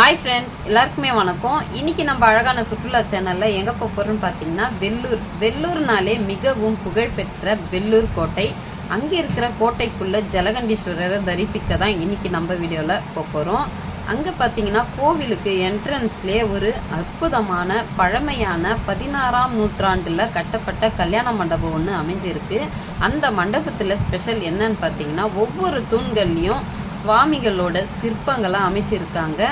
Hi friends எல்லாருக்குமே வணக்கம். இன்னைக்கு நம்ம அழகான சுற்றுலா சேனலில் எங்கே போக போகிறோன்னு பார்த்தீங்கன்னா வெள்ளூர். வெள்ளூர்னாலே மிகவும் புகழ்பெற்ற வெள்ளூர் கோட்டை. அங்கே இருக்கிற கோட்டைக்குள்ளே ஜலகண்டீஸ்வரரை தரிசிக்க தான் இன்னைக்கு நம்ம வீடியோவில் போக போகிறோம் அங்கே பார்த்தீங்கன்னா கோவிலுக்கு என்ட்ரன்ஸ்லேயே ஒரு அற்புதமான பழமையான பதினாறாம் நூற்றாண்டில் கட்டப்பட்ட கல்யாண மண்டபம் ஒன்று அமைஞ்சிருக்கு. அந்த மண்டபத்தில் ஸ்பெஷல் என்னன்னு பார்த்தீங்கன்னா ஒவ்வொரு தூண்கள்லேயும் சுவாமிகளோட சிற்பங்களை அமைச்சிருக்காங்க.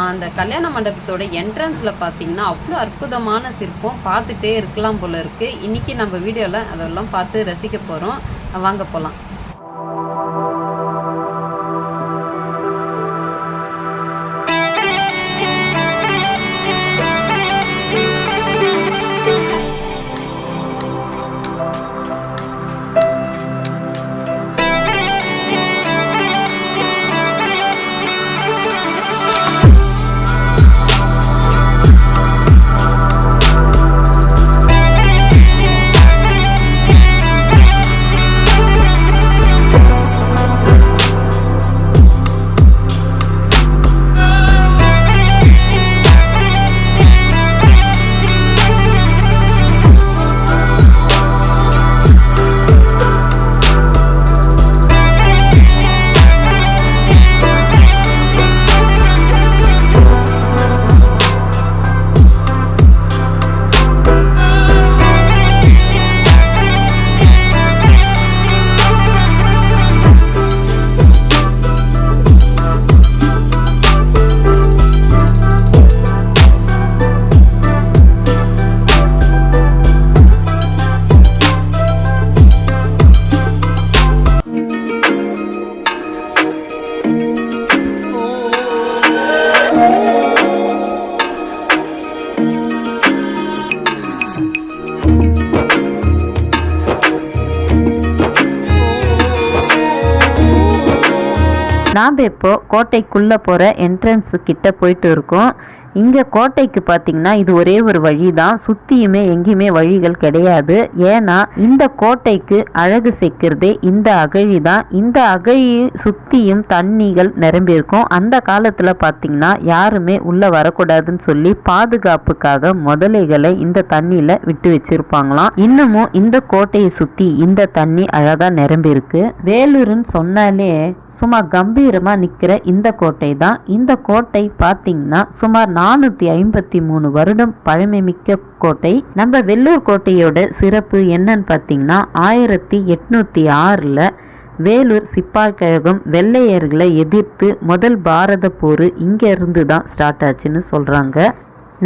அந்த கல்யாண மண்டபத்தோட என்ட்ரன்ஸில் பார்த்தீங்கன்னா அவ்வளோ அற்புதமான சிற்பம். பார்த்துட்டே இருக்கலாம் போல இருக்குது இன்றைக்கி நம்ம வீடியோவில் அதெல்லாம் பார்த்து ரசிக்க போகிறோம் வாங்க போகலாம் நாம் இப்போ கோட்டைக்குள்ளே போகிற என்ட்ரன்ஸு கிட்ட போயிட்டு இருக்கோம். இங்கே கோட்டைக்கு பார்த்தீங்கன்னா இது ஒரே ஒரு வழி தான் சுற்றியுமே எங்கேயுமே வழிகள் கிடையாது. ஏன்னா இந்த கோட்டைக்கு அழகு சேர்க்கிறதே இந்த அகழி தான் இந்த அகழி சுற்றியும் தண்ணிகள் நிரம்பியிருக்கும். அந்த காலத்தில் பார்த்தீங்கன்னா யாருமே உள்ளே வரக்கூடாதுன்னு சொல்லி பாதுகாப்புக்காக முதலைகளை இந்த தண்ணியில் விட்டு வச்சிருப்பாங்களாம். இன்னமும் இந்த கோட்டையை சுற்றி இந்த தண்ணி அழகாக நிரம்பியிருக்கு. வேலூர்னு சொன்னாலே சும்மா கம்பீரமாக நிற்கிற இந்த கோட்டை தான் இந்த கோட்டை பார்த்தீங்கன்னா சுமார் நானூற்றி ஐம்பத்தி மூணு வருடம் பழமைமிக்க கோட்டை. நம்ம வெள்ளூர் கோட்டையோட சிறப்பு என்னன்னு பார்த்தீங்கன்னா ஆயிரத்தி எட்நூற்றி ஆறில் வேலூர் சிப்பாய் கழகம் வெள்ளையர்களை எதிர்த்து முதல் பாரத போர் இங்கேருந்து தான் ஸ்டார்ட் ஆச்சுன்னு சொல்கிறாங்க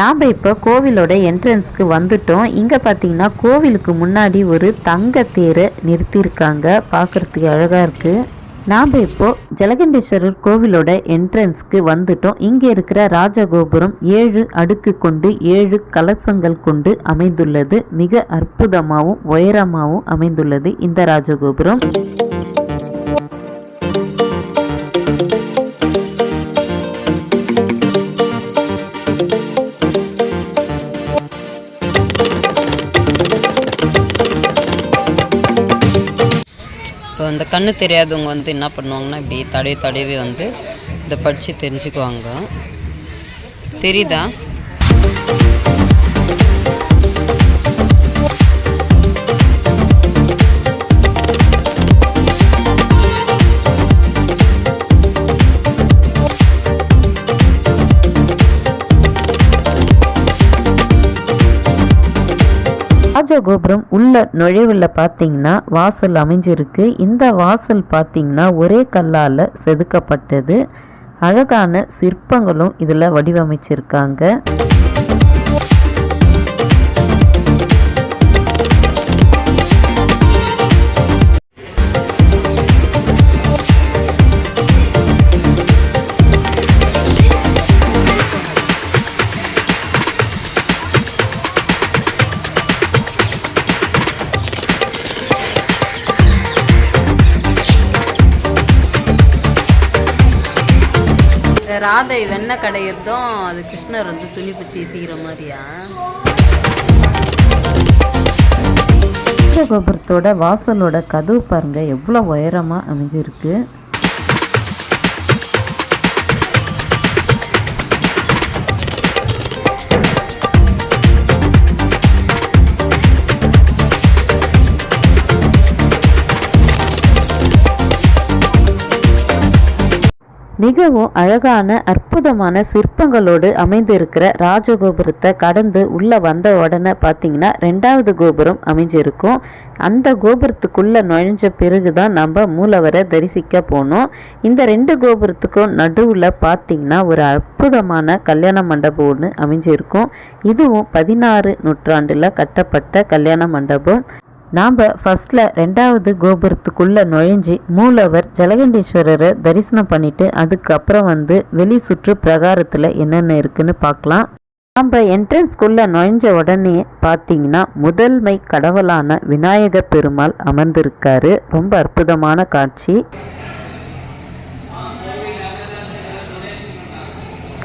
நாம் இப்போ கோவிலோட என்ட்ரன்ஸ்க்கு வந்துட்டோம். இங்கே பார்த்தீங்கன்னா கோவிலுக்கு முன்னாடி ஒரு தங்க தேரை நிறுத்தியிருக்காங்க. பார்க்குறதுக்கு அழகாக இருக்குது நாம் இப்போ ஜலகண்டேஸ்வரர் கோவிலோட என்ட்ரன்ஸ்க்கு வந்துட்டோம். இங்கே இருக்கிற ராஜகோபுரம் ஏழு அடுக்கு கொண்டு ஏழு கலசங்கள் கொண்டு அமைந்துள்ளது. மிக அற்புதமாகவும் உயரமாகவும் அமைந்துள்ளது இந்த ராஜகோபுரம். இந்த கண்ணு தெரியாதவங்க வந்து என்ன பண்ணுவாங்கன்னா இப்படி தடவி தடவி வந்து இதை படித்து தெரிஞ்சுக்குவாங்க. தெரியுதா? ராஜகோபுரம் உள்ள நுழைவுல பார்த்தீங்கன்னா வாசல் அமைஞ்சிருக்கு. இந்த வாசல் பார்த்தீங்கன்னா ஒரே கல்லால் செதுக்கப்பட்டது. அழகான சிற்பங்களும் இதில் வடிவமைச்சிருக்காங்க. ராதை வெண்ணெய் கடையிறதும் அது கிருஷ்ணர் வந்து துணி பிச்சு செய்கிற மாதிரியா? கோபுரத்தோட வாசலோட கதவு பாருங்க எவ்வளோ உயரமாக அமைஞ்சிருக்கு. மிகவும் அழகான அற்புதமான சிற்பங்களோடு அமைந்திருக்கிற ராஜகோபுரத்தை கடந்து உள்ளே வந்த உடனே பார்த்தீங்கன்னா ரெண்டாவது கோபுரம் அமைஞ்சிருக்கும். அந்த கோபுரத்துக்குள்ளே நுழைஞ்ச பிறகு தான் நம்ம மூலவரை தரிசிக்க போனோம். இந்த ரெண்டு கோபுரத்துக்கும் நடுவில் பார்த்தீங்கன்னா ஒரு அற்புதமான கல்யாண மண்டபம் ஒன்று அமைஞ்சிருக்கும். இதுவும் பதினாறு நூற்றாண்டில் கட்டப்பட்ட கல்யாண மண்டபம். நாம் ஃபஸ்ட்டில் ரெண்டாவது கோபுரத்துக்குள்ளே நுழைஞ்சி மூலவர் ஜலகண்டீஸ்வரரை தரிசனம் பண்ணிட்டு அதுக்கப்புறம் வந்து வெளி சுற்று பிரகாரத்தில் என்னென்ன இருக்குன்னு பார்க்கலாம். நம்ம என்ட்ரன்ஸ்குள்ளே நுழைஞ்ச உடனே பார்த்தீங்கன்னா முதல்மை கடவுளான விநாயகர் பெருமாள் அமர்ந்திருக்காரு. ரொம்ப அற்புதமான காட்சி.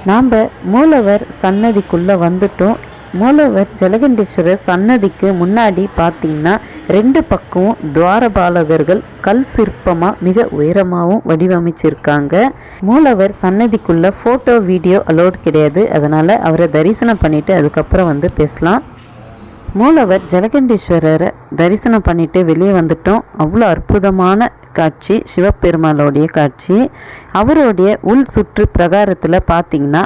நாம் மூலவர் சன்னதிக்குள்ளே வந்துட்டோம். மூலவர் ஜலகண்டீஸ்வரர் சன்னதிக்கு முன்னாடி பார்த்தீங்கன்னா ரெண்டு பக்கமும் துவாரபாலகர்கள் கல் சிற்பமாக மிக உயரமாகவும் வடிவமைச்சிருக்காங்க. மூலவர் சன்னதிக்குள்ள ஃபோட்டோ வீடியோ அலோட் கிடையாது. அதனால் அவரை தரிசனம் பண்ணிட்டு அதுக்கப்புறம் வந்து பேசலாம். மூலவர் ஜலகண்டீஸ்வரரை தரிசனம் பண்ணிட்டு வெளியே வந்துட்டோம். அவ்வளோ அற்புதமான காட்சி சிவபெருமாளோடைய காட்சி. அவருடைய உள் சுற்று பிரகாரத்தில் பார்த்தீங்கன்னா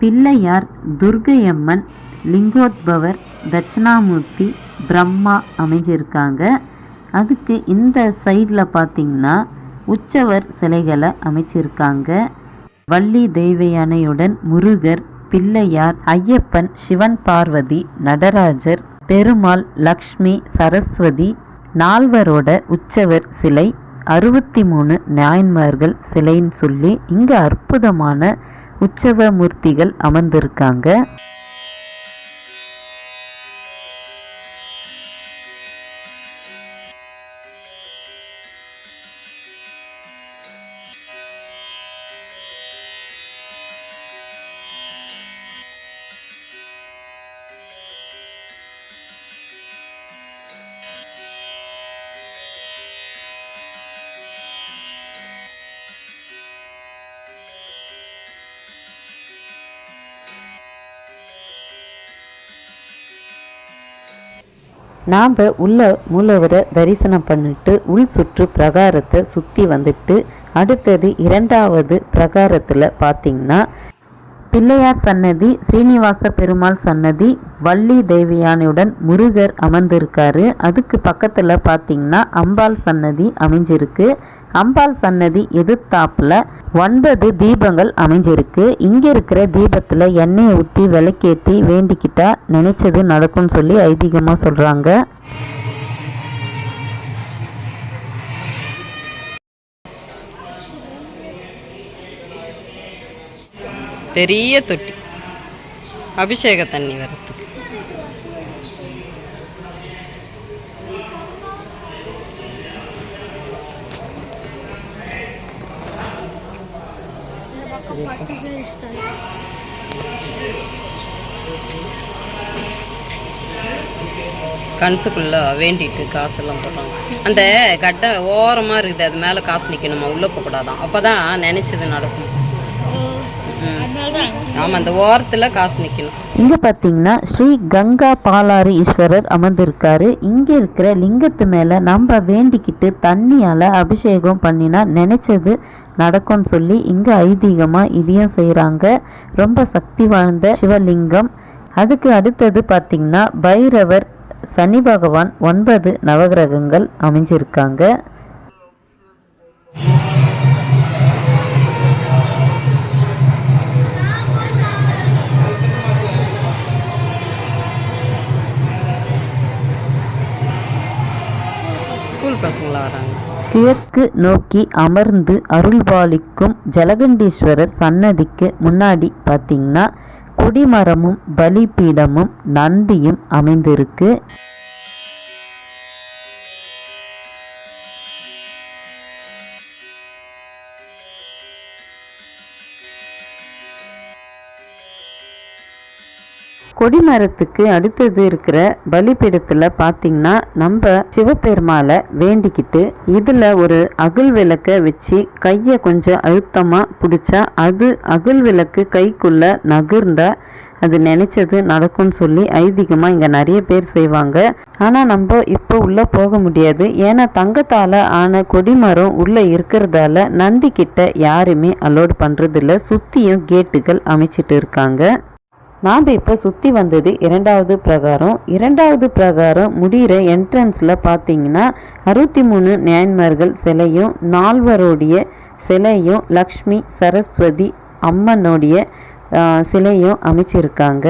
பிள்ளையார் துர்கையம்மன் லிங்கோத்பவர் தட்சிணாமூர்த்தி பிரம்மா அமைஞ்சிருக்காங்க. அதுக்கு இந்த சைடில் பார்த்தீங்கன்னா உற்சவர் சிலைகளை அமைச்சிருக்காங்க. வள்ளி தெய்வயானையுடன் முருகர் பிள்ளையார் ஐயப்பன் சிவன் பார்வதி நடராஜர் பெருமாள் லக்ஷ்மி சரஸ்வதி நால்வரோட உற்சவர் சிலை அறுபத்தி மூணு நாயன்மார்கள் சிலைன்னு சொல்லி இங்கே அற்புதமான உற்சவ மூர்த்திகள் அமர்ந்திருக்காங்க. நாம் உள்ள மூலவரை தரிசனம் பண்ணிட்டு உள் சுற்று பிரகாரத்தை சுற்றி வந்துட்டு அடுத்தது இரண்டாவது பிரகாரத்தில் பார்த்தீங்கன்னா பிள்ளையார் சன்னதி ஸ்ரீனிவாச பெருமாள் சன்னதி வள்ளி தேவியானையுடன் முருகர் அமர்ந்திருக்காரு. அதுக்கு பக்கத்தில் பார்த்தீங்கன்னா அம்பாள் சன்னதி அமைஞ்சிருக்கு. அம்பாள் சன்னதி எதிர்த்தாப்பில் ஒன்பது தீபங்கள் அமைஞ்சிருக்கு. இங்கே இருக்கிற தீபத்தில் எண்ணெயை ஊற்றி விளக்கேற்றி வேண்டிக்கிட்டா நினைச்சது நடக்கும்னு சொல்லி ஐதீகமாக சொல்கிறாங்க பெரிய தொட்டி. அபிஷேக தண்ணி வரத்துக்கு. கணத்துக்குள்ள வேண்டிட்டு காசெல்லாம் போடுறாங்க. அந்த கட்டை ஓரமாக இருக்குது அது மேலே காசு நிற்கணுமா உள்ளே போகக்கூடாதான். அப்போ தான் நினச்சது நடக்கும். ஆமாம் அந்த ஓரத்தில் காசு நிற்கணும் இங்கே பார்த்தீங்கன்னா ஸ்ரீ கங்கா பாலாறு ஈஸ்வரர் அமர்ந்திருக்காரு. இங்கே இருக்கிற லிங்கத்து மேலே நம்ம வேண்டிக்கிட்டு தண்ணியால் அபிஷேகம் பண்ணினா நினைச்சது நடக்கும்னு சொல்லி இங்கே ஐதீகமாக இதையும் செய்கிறாங்க ரொம்ப சக்தி வாய்ந்த சிவலிங்கம். அதுக்கு அடுத்தது பார்த்தீங்கன்னா பைரவர் சனி பகவான் ஒன்பது நவகிரகங்கள் அமைஞ்சிருக்காங்க. ஸ்கூல் பசங்களாம் வராங்க? கிழக்கு நோக்கி அமர்ந்து அருள்பாலிக்கும் ஜலகண்டீஸ்வரர் சன்னதிக்கு முன்னாடி பார்த்தீங்கன்னா கொடிமரமும் பலிபீடமும் நந்தியும் அமைந்திருக்கு. கொடிமரத்துக்கு அடுத்தது இருக்கிற பலிபீடத்தில் பார்த்தீங்கன்னா நம்ம சிவபெருமாளை வேண்டிக்கிட்டு இதில் ஒரு அகல் விளக்க வச்சு கையை கொஞ்சம் அழுத்தமாக பிடிச்சா அது அகல் விளக்கு கைக்குள்ள நகர்ந்தா அது நினைச்சது நடக்கும்னு சொல்லி ஐதீகமாக இங்கே நிறைய பேர் செய்வாங்க. ஆனால் நம்ம இப்போ உள்ளே போக முடியாது. ஏன்னா தங்கத்தால் ஆன கொடிமரம் உள்ளே இருக்கிறதால நந்தி கிட்ட யாருமே அலோட் பண்ணுறதில்ல சுற்றியும் கேட்டுகள் அமைச்சிட்டு இருக்காங்க. நாம் இப்போ சுற்றி வந்தது இரண்டாவது பிரகாரம். இரண்டாவது பிரகாரம் முடிகிற என்ட்ரன்ஸில் பார்த்தீங்கன்னா அறுபத்தி மூணு நியாயன்மார்கள் சிலையும் நால்வருடைய சிலையும் லக்ஷ்மி சரஸ்வதி அம்மனுடைய சிலையும் அமைச்சிருக்காங்க.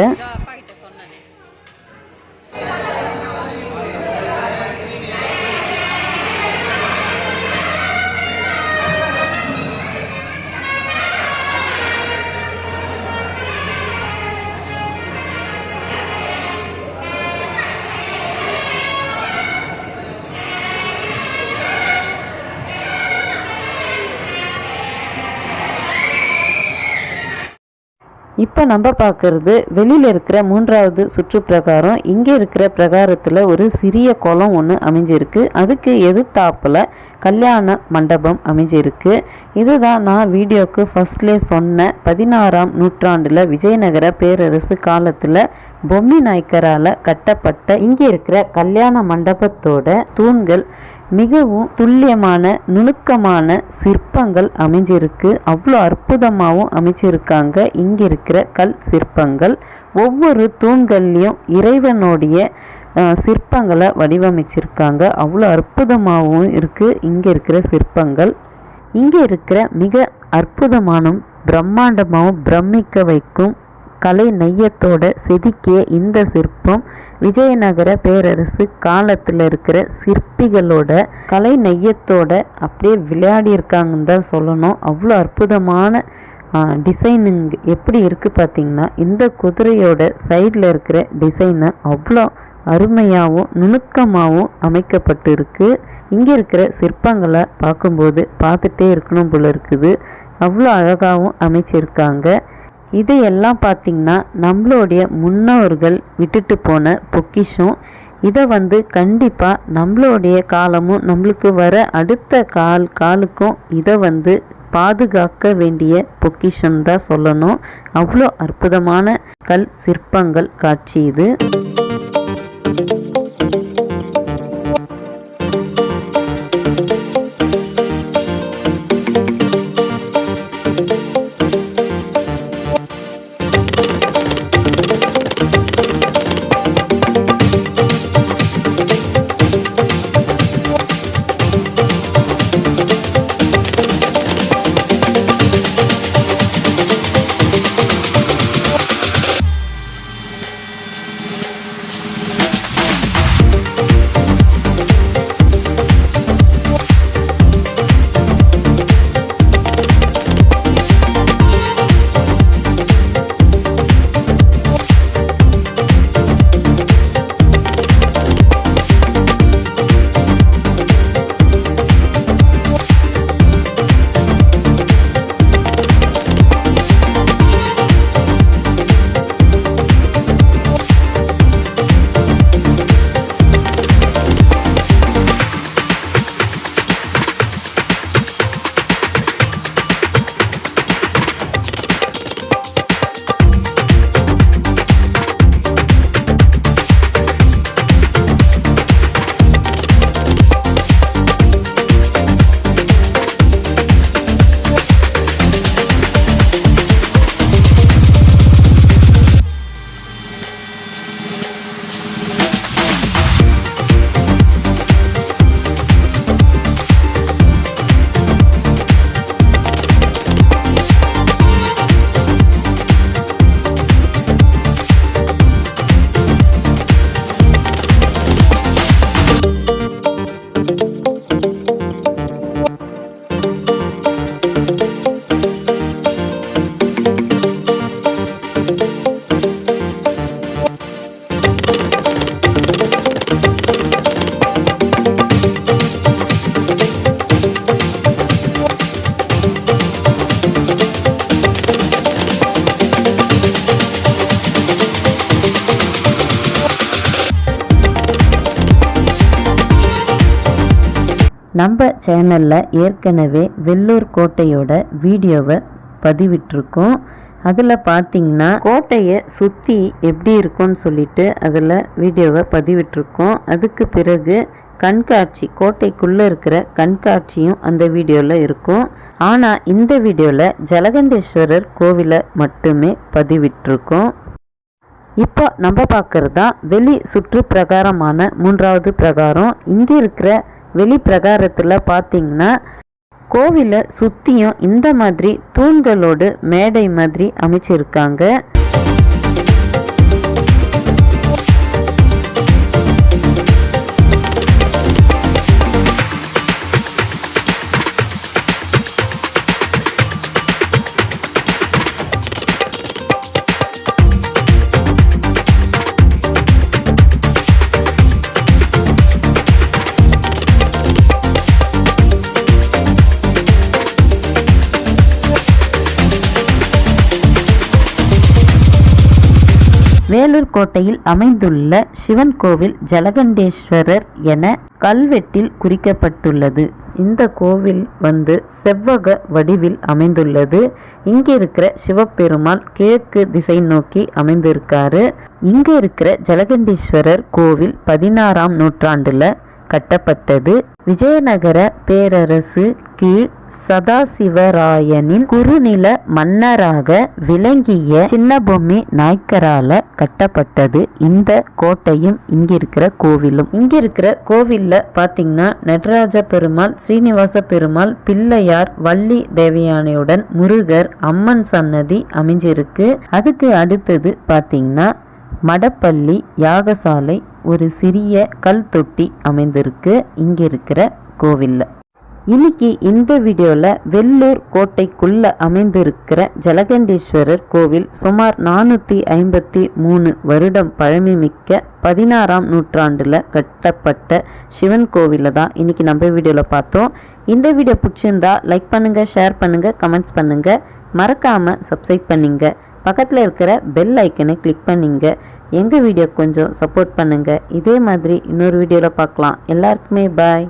இப்போ நம்ம பார்க்கறது வெளியில் இருக்கிற மூன்றாவது சுற்று பிரகாரம் இங்கே இருக்கிற பிரகாரத்தில் ஒரு சிறிய குளம் ஒன்று அமைஞ்சிருக்கு. அதுக்கு எதிர்த்தாப்பில் கல்யாண மண்டபம் அமைஞ்சிருக்கு. இதுதான் நான் வீடியோக்கு ஃபர்ஸ்ட்லே சொன்ன பதினாறாம் நூற்றாண்டில் விஜயநகர பேரரசு காலத்தில் பொம்மி நாயக்கரால் கட்டப்பட்ட இங்கே இருக்கிற கல்யாண மண்டபத்தோட தூண்கள் மிகவும் துல்லியமான நுணுக்கமான சிற்பங்கள் அமைஞ்சிருக்கு. அவ்வளோ அற்புதமாகவும் அமைச்சிருக்காங்க இங்கே இருக்கிற கல் சிற்பங்கள். ஒவ்வொரு தூண்கள்லையும் இறைவனுடைய சிற்பங்களை வடிவமைச்சிருக்காங்க. அவ்வளோ அற்புதமாகவும் இருக்குது இங்கே இருக்கிற சிற்பங்கள். இங்கே இருக்கிற மிக அற்புதமானும் பிரம்மாண்டமாகவும் பிரமிக்க வைக்கும் கலை நெய்யத்தோட செதுக்கிய இந்த சிற்பம் விஜயநகர பேரரசு காலத்தில் இருக்கிற சிற்பிகளோட கலை நெய்யத்தோட அப்படியே விளையாடி இருக்காங்கன்னு தான் சொல்லணும். அவ்வளோ அற்புதமான டிசைனிங் எப்படி இருக்குது பார்த்தீங்கன்னா இந்த குதிரையோட சைடில் இருக்கிற டிசைனை அவ்வளோ அருமையாகவும் நுணுக்கமாகவும் அமைக்கப்பட்டிருக்கு. இங்கே இருக்கிற சிற்பங்களை பார்க்கும்போது பார்த்துட்டே இருக்கணும் போல இருக்குது. அவ்வளோ அழகாகவும் அமைச்சிருக்காங்க. இதையெல்லாம் பார்த்திங்கன்னா நம்மளுடைய முன்னோர்கள் விட்டுட்டு போன பொக்கிஷம். இதை வந்து கண்டிப்பாக நம்மளுடைய காலமும் நம்மளுக்கு வர அடுத்த கால் காலுக்கும் இதை வந்து பாதுகாக்க வேண்டிய பொக்கிஷம் தான் சொல்லணும். அவ்வளோ அற்புதமான கல் சிற்பங்கள் காட்சி இது. நம்ம சேனலில் ஏற்கனவே வெள்ளூர் கோட்டையோட வீடியோவை பதிவிட்டிருக்கோம். அதில் பார்த்தீங்கன்னா கோட்டையை சுற்றி எப்படி இருக்கும்னு சொல்லிட்டு அதில் வீடியோவை பதிவிட்டிருக்கோம். அதுக்கு பிறகு கண்காட்சி கோட்டைக்குள்ளே இருக்கிற கண்காட்சியும் அந்த வீடியோவில் இருக்கும். ஆனால் இந்த வீடியோவில் ஜலகண்டேஸ்வரர் கோவிலை மட்டுமே பதிவிட்டிருக்கோம். இப்போ நம்ம பார்க்குறது தான் வெளி சுற்று பிரகாரமான மூன்றாவது பிரகாரம். இங்கே இருக்கிற வெளிப்பிரகாரத்தில் பார்த்தீங்கன்னா கோவிலை சுற்றியும் இந்த மாதிரி தூண்களோடு மேடை மாதிரி அமைச்சிருக்காங்க. வேலூர் கோட்டையில் அமைந்துள்ள சிவன் கோவில் ஜலகண்டேஸ்வரர் என கல்வெட்டில் குறிக்கப்பட்டுள்ளது. இந்த கோவில் வந்து செவ்வக வடிவில் அமைந்துள்ளது. இங்கே இருக்கிற சிவபெருமான் கிழக்கு திசை நோக்கி அமைந்திருக்காரு. இங்கே இருக்கிற ஜலகண்டீஸ்வரர் கோவில் பதினாறாம் நூற்றாண்டுல கட்டப்பட்டது. விஜயநகர பேரரசு கீழ் சதாசிவராயனின் குறுநில மன்னராக விளங்கிய சின்னபொம்மி நாய்க்கரால கட்டப்பட்டது. இந்த கோட்டையும் இங்க இருக்கிற கோவிலும். இங்க இருக்கிற கோவில்ல பாத்தீங்கன்னா நடராஜ பெருமாள் ஸ்ரீனிவாச பெருமாள் பிள்ளையார் வள்ளி தேவயானையுடன் முருகர் அம்மன் சன்னதி அமைஞ்சிருக்கு. அதுக்கு அடுத்தது பாத்தீங்கன்னா மடப்பள்ளி யாகசாலை ஒரு சிறிய கல் தொட்டி அமைந்திருக்கு. இங்க இருக்கிற கோவில்ல. இன்னைக்கு இந்த வீடியோவில் வெள்ளூர் கோட்டைக்குள்ள அமைந்திருக்கிற ஜலகண்டேஸ்வரர் கோவில் சுமார் நானூற்றி ஐம்பத்தி மூணு வருடம் பழமைமிக்க பதினாறாம் நூற்றாண்டில் கட்டப்பட்ட சிவன் கோவிலை தான் இன்றைக்கி நம்ம வீடியோவில் பார்த்தோம். இந்த வீடியோ பிடிச்சிருந்தா லைக் பண்ணுங்கள் ஷேர் பண்ணுங்கள் கமெண்ட்ஸ் பண்ணுங்கள் மறக்காமல் சப்ஸ்கிரைப் பண்ணிங்க. பக்கத்தில் இருக்கிற பெல் ஐக்கனை கிளிக் பண்ணிங்க. எங்கள் வீடியோ கொஞ்சம் சப்போர்ட் பண்ணுங்கள் இதே மாதிரி இன்னொரு வீடியோவில் பார்க்கலாம். எல்லாருக்குமே பாய்